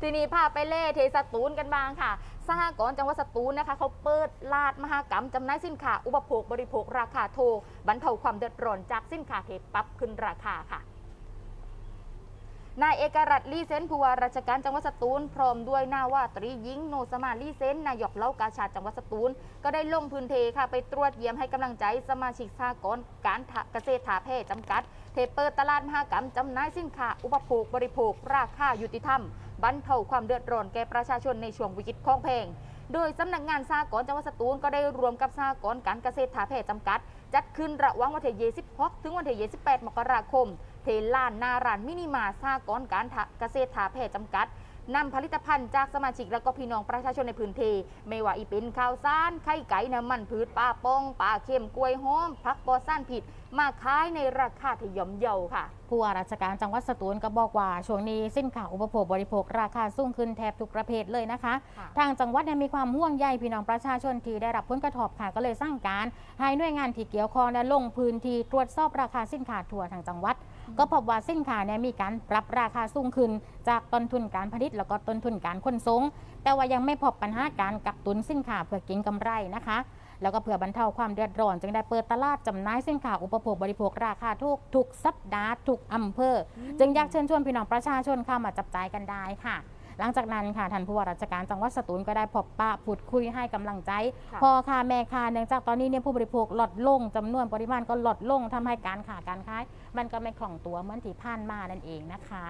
ทีนี้พาไปเล่เทสตูลกันบ้างค่ะสหกรณ์จังหวัดสตูลนะคะเขาเปิดลาดมหากรรมจำหน่ายสินค้า อุปโภคบริโภคราคาถูกบรรเทาความเดือดร้อนจากสินค้าเทปรับขึ้นราคาค่ะนายเอกรัตนลีเซนผู้ว่าราชการจังหวัดสตูล พร้อมด้วยนาวาตรีหญิงโนสมาลีเซนนายกเล่ากาชาดจังหวัดสตูล ก็ได้ลงพื้นที่ค่ะ ไปตรวจเยี่ยมให้กำลังใจสมาชิกสหกรการเกษตรถาแพร่จำกัด เทเปิดตลาดมหากรรมจำหน่ายสินค้า อุปโภคบริโภค ราคายุติธรรม บรรเทาความเดือดร้อนแก่ประชาชนในช่วงวิกฤตของแพงโดยสำนักงานสากรจังหวัดสตูลก็ได้รวมกับสากรการเกษตรถาแพร่จำกัด จัดขึ้นระหว่างวันที่26ถึงวันที่28 มกราคมเทลานนารานมินิมาสากรการเกษตรถาแพร่จำกัด นำผลิตภัณฑ์จากสมาชิกและก็พี่น้องประชาชนในพื้นที่ไม่ว่าอีเป็นข้าวสารไข่ไก่น้ำมันพืชปลาปองปลาเค็มกล้วยหอมผักปลอดสารผิด มาขายในราคาที่ย่อมเยาค่ะ ผู้ว่าราชการจังหวัดสตูลก็บอกว่าช่วงนี้สินค้าอุปโภคบริโภคราคาสูงขึ้นแทบทุกประเภทเลยนะคะ ค่ะ ทางจังหวัดเนี่ยมีความห่วงใยพี่น้องประชาชนที่ได้รับผลกระทบค่ะก็เลยสร้างการให้หน่วยงานที่เกี่ยวข้องได้ลงพื้นที่ตรวจสอบราคาสินค้าทั่วทางจังหวัด ก็พบว่าสินค้าเนี่ยมีการปรับราคาสูงขึ้น จากต้นทุนการผลิตแล้วก็ต้นทุนการขนส่งแต่ว่ายังไม่พบปัญหาการกักตุนสินค้าเพื่อเกินกำไรนะคะแล้วก็เพื่อบรรเทาความเดือดร้อน จึงได้เปิดตลาดจำหน่ายสินค้าอุปโภคบริโภคราคาถูกทุกสัปดาห์ทุกอำเภออจึงอยากเชิญชวนพี่น้องประชาชนเข้ามาจับจ่ายกันได้ค่ะ หลังจากนั้นค่ะท่านผู้ว่าราชการจังหวัดสตูลก็ได้พบปะพูดคุยให้กำลังใจค่ะพอค่ะแม่ค่ะเนื่องจากตอนนี้เนี่ยผู้บริโภคลดลงจำนวนปริมาณก็ลดลงทำให้การค้าการขายมันก็ไม่คล่องตัวเหมือนที่ผ่านมานั่นเองนะคะ